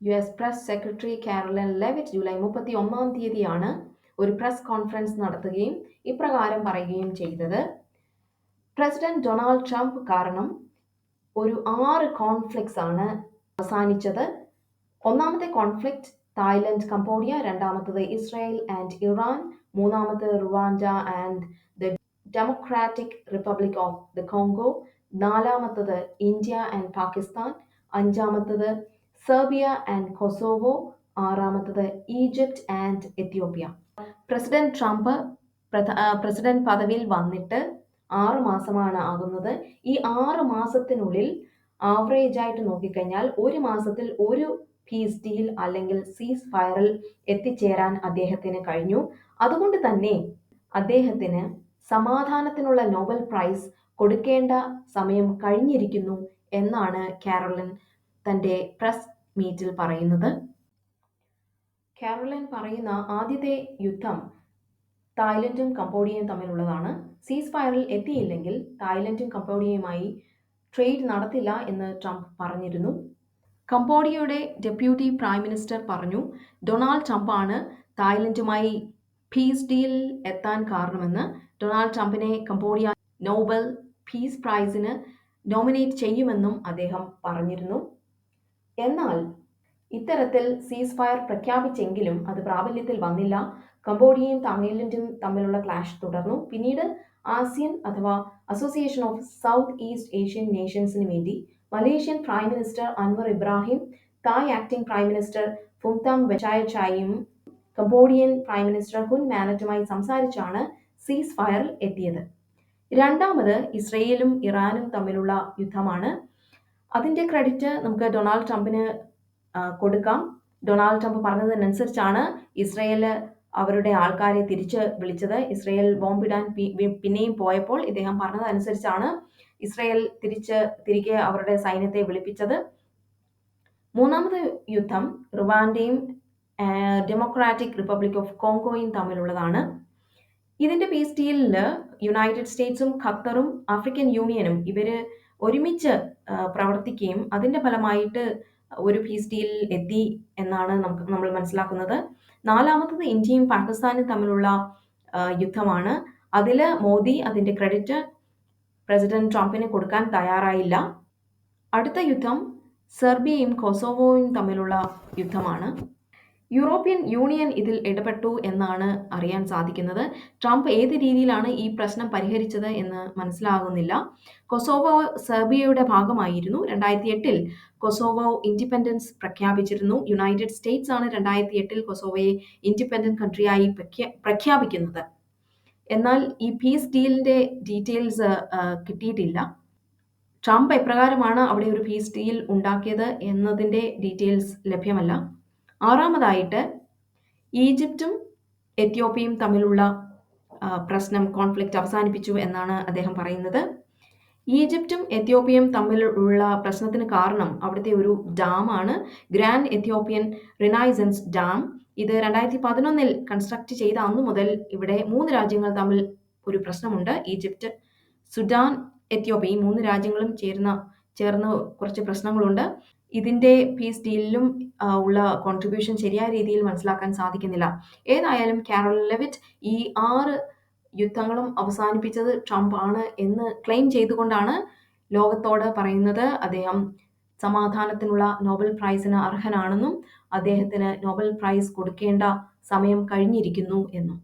U S press secretary Karoline Leavitt July മുപ്പത്തി ഒന്നാം തീയതിയാണ് ഒരു പ്രസ് കോൺഫറൻസ് നടത്തുകയും ഇപ്രകാരം പറയുകയും ചെയ്തത്. പ്രസിഡന്റ് ഡൊണാൾഡ് ട്രംപ് കാരണം ഒരു ആറ് കോൺഫ്ലിക്ട്സ് ആണ് അവസാനിച്ചത്. ഒന്നാമത്തെ കോൺഫ്ലിക്റ്റ് തായ്ലൻഡ് കംബോഡിയ രണ്ടാമത്തത് ഇസ്രായേൽ ആൻഡ് ഇറാൻ മൂന്നാമത് Rwanda and the Democratic Republic of the Congo നാലാമത്തത് ഇന്ത്യ ആൻഡ് പാകിസ്ഥാൻ അഞ്ചാമത്തത് Serbia and Kosovo ആറാമത്തത് Egypt and Ethiopia. President Trump president പദവിയിൽ വന്നിട്ട് ആറ് മാസമാണ് ആകുന്നത്. ഈ ആറ് മാസത്തിനുള്ളിൽ ആവറേജ് ആയിട്ട് നോക്കിക്കഴിഞ്ഞാൽ ഒരു മാസത്തിൽ ഒരു പീസ് ഡീൽ അല്ലെങ്കിൽ സീസ് ഫയറിൽ എത്തിച്ചേരാൻ അദ്ദേഹത്തിന് കഴിഞ്ഞു. അതുകൊണ്ട് തന്നെ അദ്ദേഹത്തിന് സമാധാനത്തിനുള്ള നോബൽ പ്രൈസ് കൊടുക്കേണ്ട സമയം കഴിഞ്ഞിരിക്കുന്നു എന്നാണ് കാരോലിൻ തന്റെ പ്രസ് മീറ്റിൽ പറയുന്നത് കാരോലൈൻ പറയുന്ന ആദ്യത്തെ യുദ്ധം തായ്ലൻഡും കംബോഡിയയും തമ്മിലുള്ളതാണ്. സീസ് ഫയറിൽ എത്തിയില്ലെങ്കിൽ തായ്ലൻഡും കംബോഡിയയുമായി ട്രേഡ് നടത്തില്ല എന്ന് ട്രംപ് പറഞ്ഞിരുന്നു. കംബോഡിയയുടെ ഡെപ്യൂട്ടി പ്രൈം മിനിസ്റ്റർ പറഞ്ഞു ഡൊണാൾഡ് ട്രംപാണ് തായ്ലൻഡുമായി പീസ് ഡീൽ എത്താൻ കാരണമെന്ന്. ഡൊണാൾഡ് ട്രംപിനെ കംബോഡിയ നോബൽ പീസ് പ്രൈസിന് നോമിനേറ്റ് ചെയ്യുമെന്നും അദ്ദേഹം പറഞ്ഞിരുന്നു. എന്നാൽ ഇത്തരത്തിൽ സീസ് ഫയർ പ്രഖ്യാപിച്ചെങ്കിലും അത് പ്രാബല്യത്തിൽ വന്നില്ല. കംബോഡിയയും തായ്ലൻഡും തമ്മിലുള്ള ക്ലാഷ് തുടർന്നു. പിന്നീട് ആസിയൻ അഥവാ association of south east Asian നേഷൻസിന് വേണ്ടി Malaysian prime minister Anwar Ibrahim Thai acting prime minister Phumtham വെച്ചായച്ചായും Cambodian prime minister Hun മാനറ്റുമായി സംസാരിച്ചാണ് സീസ് ഫയറിൽ എത്തിയത്. രണ്ടാമത് ഇസ്രയേലും ഇറാനും തമ്മിലുള്ള യുദ്ധമാണ്. അതിന്റെ ക്രെഡിറ്റ് നമുക്ക് ഡൊണാൾഡ് ട്രംപിന് കൊടുക്കാം. ഡൊണാൾഡ് ട്രംപ് പറഞ്ഞതിനനുസരിച്ചാണ് ഇസ്രയേൽ അവരുടെ ആൾക്കാരെ തിരിച്ച് വിളിച്ചത്. ഇസ്രയേൽ ബോംബിടാൻ പിന്നെയും പോയപ്പോൾ ഇദ്ദേഹം പറഞ്ഞതനുസരിച്ചാണ് ഇസ്രയേൽ തിരിച്ച് തിരികെ അവരുടെ സൈന്യത്തെ വിളിപ്പിച്ചത്. മൂന്നാമത് യുദ്ധം റുവാൻഡയും ഡെമോക്രാറ്റിക് റിപ്പബ്ലിക് ഓഫ് കോങ്കോയും തമ്മിലുള്ളതാണ്. ഇതിന്റെ പീസ് യുണൈറ്റഡ് സ്റ്റേറ്റ്സും ഖത്തറും ആഫ്രിക്കൻ യൂണിയനും ഇവർ ഒരുമിച്ച് പ്രവർത്തിക്കുകയും അതിന്റെ ഫലമായിട്ട് ഒരു പീസ് ഡീൽ എത്തി എന്നാണ് നമുക്ക് നമ്മൾ മനസ്സിലാക്കുന്നത്. നാലാമത്തത് ഇന്ത്യയും പാകിസ്ഥാനും തമ്മിലുള്ള യുദ്ധമാണ്. അതിൽ മോദി അതിന്റെ ക്രെഡിറ്റ് പ്രസിഡന്റ് ട്രംപിന് കൊടുക്കാൻ തയ്യാറായില്ല. അടുത്ത യുദ്ധം സെർബിയയും കൊസോവോയും തമ്മിലുള്ള യുദ്ധമാണ്. യൂറോപ്യൻ യൂണിയൻ ഇതിൽ ഇടപെട്ടു എന്നാണ് അറിയാൻ സാധിക്കുന്നത്. ട്രംപ് ഏത് രീതിയിലാണ് ഈ പ്രശ്നം പരിഹരിച്ചത് എന്ന് മനസ്സിലാകുന്നില്ല. കൊസോവോ സെർബിയയുടെ ഭാഗമായിരുന്നു. രണ്ടായിരത്തി എട്ടിൽ കൊസോവോ ഇൻഡിപെൻഡൻസ് പ്രഖ്യാപിച്ചിരുന്നു. യുണൈറ്റഡ് സ്റ്റേറ്റ്സ് ആണ് രണ്ടായിരത്തി എട്ടിൽ കൊസോവയെ ഇൻഡിപെൻഡന്റ് കൺട്രിയായി പ്രഖ്യാപിക്കുന്നത്. എന്നാൽ ഈ പീസ് ഡീലിന്റെ ഡീറ്റെയിൽസ് കിട്ടിയിട്ടില്ല. ട്രംപ് എപ്രകാരമാണ് അവിടെ ഒരു പീസ് ഡീൽ ഉണ്ടാക്കിയത് എന്നതിന്റെ ഡീറ്റെയിൽസ് ലഭ്യമല്ല. ആറാമതായിട്ട് ഈജിപ്തും എത്യോപ്യയും തമ്മിലുള്ള പ്രശ്നം കോൺഫ്ലിക്റ്റ് അവസാനിപ്പിച്ചു എന്നാണ് അദ്ദേഹം പറയുന്നത്. ഈജിപ്തും എത്യോപ്യയും തമ്മിലുള്ള പ്രശ്നത്തിന് കാരണം അവിടുത്തെ ഒരു ഡാമാണ് ഗ്രാൻഡ് എത്യോപ്യൻ റിനൈസൻസ് ഡാം. ഇത് രണ്ടായിരത്തി പതിനൊന്നിൽ കൺസ്ട്രക്ട് ചെയ്ത അന്നു മുതൽ ഇവിടെ മൂന്ന് രാജ്യങ്ങൾ തമ്മിൽ ഒരു പ്രശ്നമുണ്ട്. ഈജിപ്റ്റ് സുഡാൻ എത്യോപ്യ ഈ മൂന്ന് രാജ്യങ്ങളും ചേർന്ന ചേർന്ന് കുറച്ച് പ്രശ്നങ്ങളുണ്ട്. ഇതിന്റെ പീസ് ഡീലിലും ഉള്ള കോൺട്രിബ്യൂഷൻ ശരിയായ രീതിയിൽ മനസ്സിലാക്കാൻ സാധിക്കുന്നില്ല. ഏതായാലും കാരോൾ ലെവിറ്റ് ഈ ആറ് യുദ്ധങ്ങളും അവസാനിപ്പിച്ചത് ട്രംപ് ആണ് എന്ന് ക്ലെയിം ചെയ്തുകൊണ്ടാണ് ലോകത്തോട് പറയുന്നത്. അദ്ദേഹം സമാധാനത്തിനുള്ള നോബൽ പ്രൈസിന് അർഹനാണെന്നും അദ്ദേഹത്തിന് നോബൽ പ്രൈസ് കൊടുക്കേണ്ട സമയം കഴിഞ്ഞിരിക്കുന്നു എന്നും.